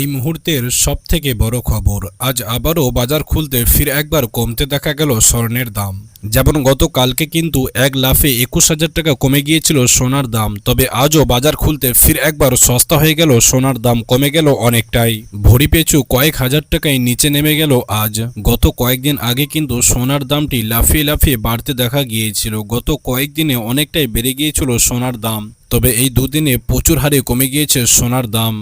এই মুহূর্তের সব থেকে বড় খবর, আজ আবারও বাজার খুলতে ফির একবার কমতে দেখা গেল স্বর্ণের দাম। যেমন গতকালকে কিন্তু এক লাফে একুশ হাজার টাকা কমে গিয়েছিল সোনার দাম, তবে আজও বাজার খুলতে ফির একবার সস্তা হয়ে গেল সোনার দাম কমে গেল অনেকটাই। ভরি পেছু কয়েক হাজার টাকায় নিচে নেমে গেল আজ। গত কয়েকদিন আগে কিন্তু সোনার দামটি লাফিয়ে লাফিয়ে বাড়তে দেখা গিয়েছিল। গত কয়েকদিনে অনেকটাই বেড়ে গিয়েছিল সোনার দাম, তবে এই দুদিনে প্রচুর হারে কমে গিয়েছে সোনার দাম।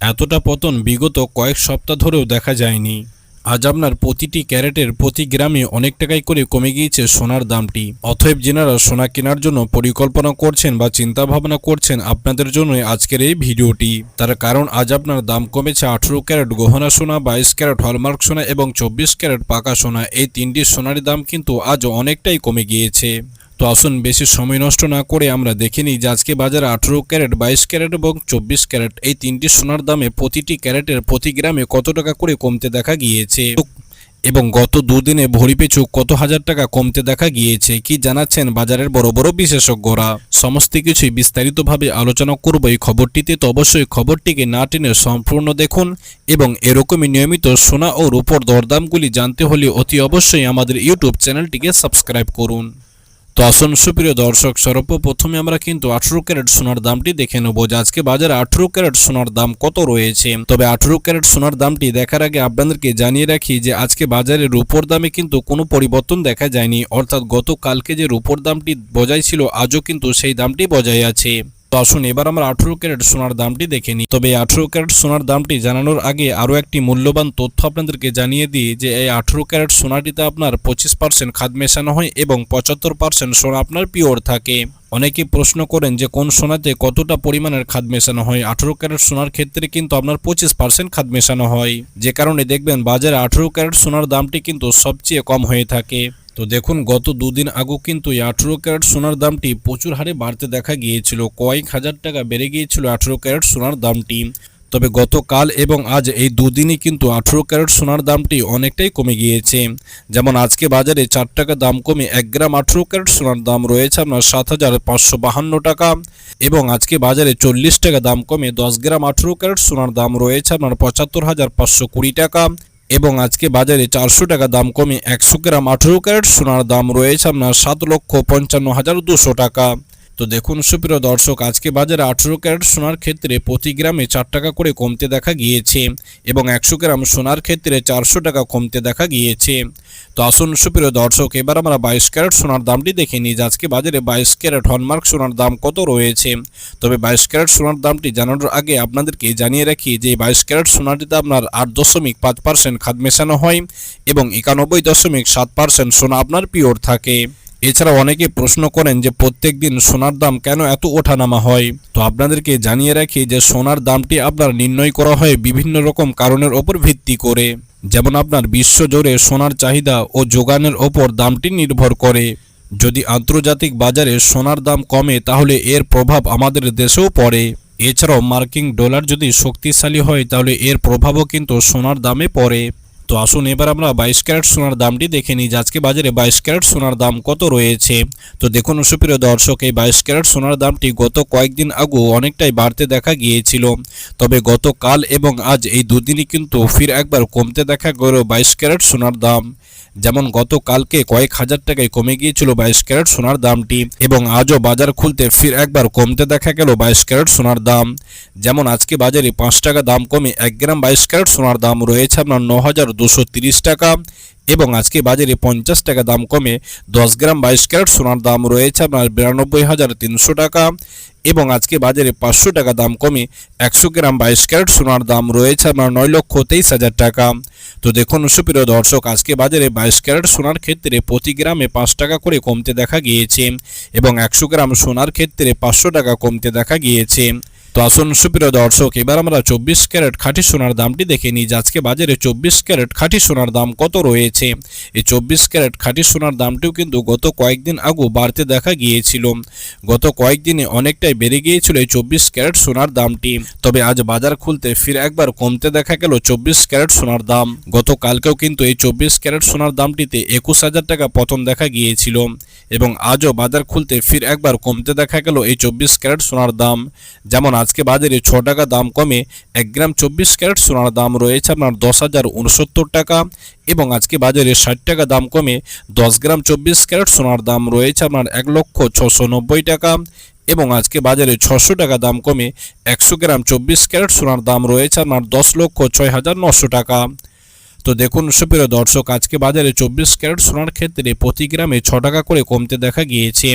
এতটা পতন বিগত কয়েক সপ্তাহ ধরেও দেখা যায়নি। আজ আপনার প্রতিটি ক্যারেটের প্রতি গ্রামে অনেক টাকাই করে কমে গিয়েছে সোনার দামটি। অতএব যেনারা সোনা কেনার জন্য পরিকল্পনা করছেন বা চিন্তা ভাবনা করছেন, আপনাদের জন্য আজকের এই ভিডিওটি। তার কারণ, আজ আপনার দাম কমেছে আঠেরো ক্যারেট গহনা সোনা, বাইশ ক্যারেট হলমার্ক সোনা এবং চব্বিশ ক্যারেট পাকা সোনা। এই তিনটি সোনার দাম কিন্তু আজ অনেকটাই কমে গিয়েছে। তো আসুন, বেশি সময় নষ্ট না করে আমরা দেখে নিই যে আজকে বাজারে আঠেরো ক্যারেট, বাইশ ক্যারেট এবং চব্বিশ ক্যারেট, এই তিনটি সোনার দামে প্রতিটি ক্যারেটের প্রতি গ্রামে কত টাকা করে কমতে দেখা গিয়েছে? এবং গত দুদিনে ভরি পিছু কত হাজার টাকা কমতে দেখা গিয়েছে? কি জানাচ্ছেন বাজারের বড় বড় বিশেষজ্ঞরা? সমস্ত কিছুই বিস্তারিতভাবে আলোচনা করব এই খবরটিতে, তো অবশ্যই খবরটিকে না টেনে সম্পূর্ণ দেখুন এবং এরকমই নিয়মিত সোনা ও রূপর দরদামগুলি জানতে হলে অতি অবশ্যই আমাদের ইউটিউব চ্যানেলটিকে সাবস্ক্রাইব করুন। তো আসুন, সুপ্রিয় দর্শক, সর্বপ্রথমে আমরা কিন্তু আঠেরো ক্যারেট সোনার দামটি দেখে নেব যে আজকে বাজারে আঠেরো ক্যারেট সোনার দাম কত রয়েছে। তবে আঠেরো ক্যারেট সোনার দামটি দেখার আগে আপনাদেরকে জানিয়ে রাখি যে আজকে বাজারে রূপোর দামে কিন্তু কোনো পরিবর্তন দেখা যায়নি। অর্থাৎ গতকালকে যে রূপোর দামটি বজায় ছিল, আজও কিন্তু সেই দামটি বজায় আছে। তো আসুন, এবার আমরা আঠেরো ক্যারেট সোনার দামটি দেখে নিই। তবে আঠেরো ক্যারেট সোনার দামটি জানানোর আগে আরও একটি মূল্যবান তথ্য আপনাদেরকে জানিয়ে দিই যে এই আঠেরো ক্যারেট সোনাটিতে আপনার পঁচিশ পার্সেন্ট খাদ মেশানো হয় এবং পঁচাত্তর পার্সেন্ট সোনা আপনার পিওর থাকে। অনেকেই প্রশ্ন করেন যে কোন সোনাতে কতটা পরিমাণের খাদ মেশানো হয়? আঠেরো ক্যারেট সোনার ক্ষেত্রে কিন্তু আপনার পঁচিশ পার্সেন্ট খাদ মেশানো হয়। যে কারণে দেখবেন বাজারে আঠেরো ক্যারেট সোনার দামটি কিন্তু সবচেয়ে কম হয়ে থাকে। তো দেখুন, গত দুদিন আগেও কিন্তু আঠেরো ক্যারেট সোনার দামটি প্রচুর হারে বাড়তে দেখা গিয়েছিল। কয়েক হাজার টাকা বেড়ে গিয়েছিল আঠেরো ক্যারেট সোনার দামটি। তবে গতকাল এবং আজ এই দুদিনই কিন্তু আঠেরো ক্যারেট সোনার দামটি অনেকটাই কমে গিয়েছে। যেমন আজকে বাজারে চার টাকা দাম কমে এক গ্রাম আঠেরো ক্যারেট সোনার দাম রয়েছে আপনার সাত হাজার পাঁচশো বাহান্ন টাকা। এবং আজকে বাজারে চল্লিশ টাকা দাম কমে দশ গ্রাম আঠেরো ক্যারেট সোনার দাম রয়েছে আপনার পঁচাত্তর হাজার পাঁচশো কুড়ি টাকা। এবং আজকে বাজারে চারশো টাকা দাম কমে একশো গ্রাম আঠেরো ক্যারেট, সোনার দাম রয়েছে আপনার সাত লক্ষ পঞ্চান্ন হাজার দুশো টাকা। তো দেখুন, সুপ্রিয় দর্শক, আজকে বাজারে আঠেরো ক্যারেট সোনার ক্ষেত্রে প্রতি গ্রামে চার টাকা করে কমতে দেখা গিয়েছে এবং একশো গ্রাম সোনার ক্ষেত্রে চারশো টাকা কমতে দেখা গিয়েছে। তো আসুন, সুপ্রিয় দর্শক, এবার আমরা বাইশ ক্যারেট সোনার দামটি দেখে নিই যে আজকে বাজারে বাইশ ক্যারেট হলমার্ক সোনার দাম কত রয়েছে। তবে বাইশ ক্যারেট সোনার দামটি জানানোর আগে আপনাদেরকে জানিয়ে রাখি যে বাইশ ক্যারেট সোনাটিতে আপনার আট দশমিক পাঁচ পার্সেন্ট খাদ মেশানো হয় এবং একানব্বই দশমিক সাত পার্সেন্ট সোনা আপনার পিওর থাকে। এছাড়া অনেকে প্রশ্ন করেন যে প্রত্যেক দিন সোনার দাম কেন এত ওঠানামা হয়? তো আপনাদেরকে জানিয়ে রাখি যে সোনার দামটি আপনার নির্ণয় করা হয় বিভিন্ন রকম কারণের ওপর ভিত্তি করে। যেমন আপনার বিশ্বজুড়ে সোনার চাহিদা ও যোগানের ওপর দামটি নির্ভর করে। যদি আন্তর্জাতিক বাজারে সোনার দাম কমে, তাহলে এর প্রভাব আমাদের দেশেও পড়ে। এছাড়াও মার্কিং ডলার যদি শক্তিশালী হয়, তাহলে এর প্রভাবও কিন্তু সোনার দামে পড়ে। তো আসুন এবার আমরা বাইশ ক্যারেট সোনার দামটি দেখে নিই আজকে বাজারে বাইশ ক্যারেট সোনার দাম কত রয়েছে। তো দেখুন সুপ্রিয় দর্শক, এই বাইশ ক্যারেট সোনার দামটি গত কয়েকদিন আগেও অনেকটাই বাড়তে দেখা গিয়েছিল। তবে গতকাল এবং আজ এই দুদিনই কিন্তু ফির একবার কমতে দেখা গেল বাইশ ক্যারেট সোনার দাম। যেমন গতকালকে কয়েক হাজার টাকায় কমে গিয়েছিল বাইশ ক্যারেট সোনার দামটি এবং আজও বাজার খুলতে ফির একবার কমতে দেখা গেল বাইশ ক্যারেট সোনার দাম। যেমন আজকে বাজারে পাঁচ টাকা দাম কমে এক গ্রাম বাইশ ক্যারেট সোনার দাম রয়েছে আপনার ন হাজার দুশো টাকা এবং আজকে বাজারে পঞ্চাশ টাকা দাম কমে দশ গ্রাম বাইশ ক্যারেট সোনার দাম রয়েছে আপনার বিরানব্বই হাজার তিনশো টাকা এবং আজকে বাজারে পাঁচশো টাকা দাম কমে একশো গ্রাম বাইশ ক্যারেট সোনার দাম রয়েছে আপনার নয় লক্ষ তেইশ হাজার টাকা। তো দেখুন সুপ্রিয় দর্শক, আজকে বাজারে বাইশ ক্যারেট সোনার ক্ষেত্রে প্রতি গ্রামে পাঁচ টাকা করে কমতে দেখা গিয়েছে এবং একশো গ্রাম সোনার ক্ষেত্রে পাঁচশো টাকা কমতে দেখা গিয়েছে। তো আসুন, সুপ্রিয় দর্শক, এবার আমরা চব্বিশ ক্যারেট খাঁটি সোনার দামটি দেখে নিই যে আজকে বাজারে চব্বিশ ক্যারেট খাঁটি সোনার দাম কত রয়েছে। এই চব্বিশ ক্যারেট খাঁটি সোনার দামটিও কিন্তু গত কয়েকদিন আগেও বাড়তে দেখা গিয়েছিল। গত কয়েকদিনে অনেকটাই বেড়ে গিয়েছিল এই চব্বিশ ক্যারেট সোনার দামটি। তবে আজ বাজার খুলতে ফির একবার কমতে দেখা গেল চব্বিশ ক্যারেট সোনার দাম। গতকালকেও কিন্তু এই চব্বিশ ক্যারেট সোনার দামটিতে একুশ হাজার টাকা পতন দেখা গিয়েছিল। এবং আজও বাজার খুলতে ফির একবার কমতে দেখা গেল এই চব্বিশ ক্যারেট সোনার দাম। যেমন আজকে বাজারে ছ টাকা দাম কমে এক গ্রাম চব্বিশ ক্যারেট সোনার দাম রয়েছে আপনার দশ হাজার উনসত্তর টাকা এবং আজকে বাজারে ষাট টাকা দাম কমে দশ গ্রাম চব্বিশ ক্যারেট সোনার দাম রয়েছে আপনার এক লক্ষ ছশো নব্বই টাকা এবং আজকে বাজারে ছশো টাকা দাম কমে একশো গ্রাম চব্বিশ ক্যারেট সোনার দাম রয়েছে আপনার দশ লক্ষ ছয় হাজার নশো টাকা। তো দেখুন, সুপ্রিয় দর্শক, আজকে বাজারে চব্বিশ ক্যারেট সোনার ক্ষেত্রে প্রতি গ্রামে ছ টাকা করে কমতে দেখা গিয়েছে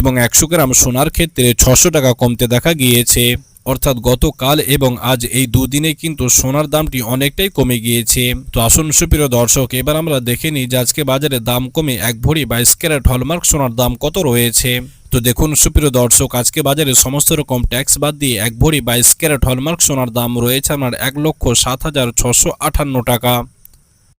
এবং একশো গ্রাম সোনার ক্ষেত্রে ছশো টাকা কমতে দেখা গিয়েছে। অর্থাৎ গতকাল এবং আজ এই দুদিনে কিন্তু সোনার দামটি অনেকটাই কমে গিয়েছে। তো আসুন, সুপ্রিয় দর্শক, এবার আমরা দেখে নিই যে আজকে বাজারে দাম কমে এক ভরি বাইশ ক্যারেট হলমার্ক সোনার দাম কত রয়েছে। তো দেখুন, সুপ্রিয় দর্শক, আজকে বাজারে সমস্ত রকম ট্যাক্স বাদ দিয়ে এক ভরি বাইশ ক্যারেট হলমার্ক সোনার দাম রয়েছে আপনার এক লক্ষ সাত হাজার ছশো আটান্ন টাকা।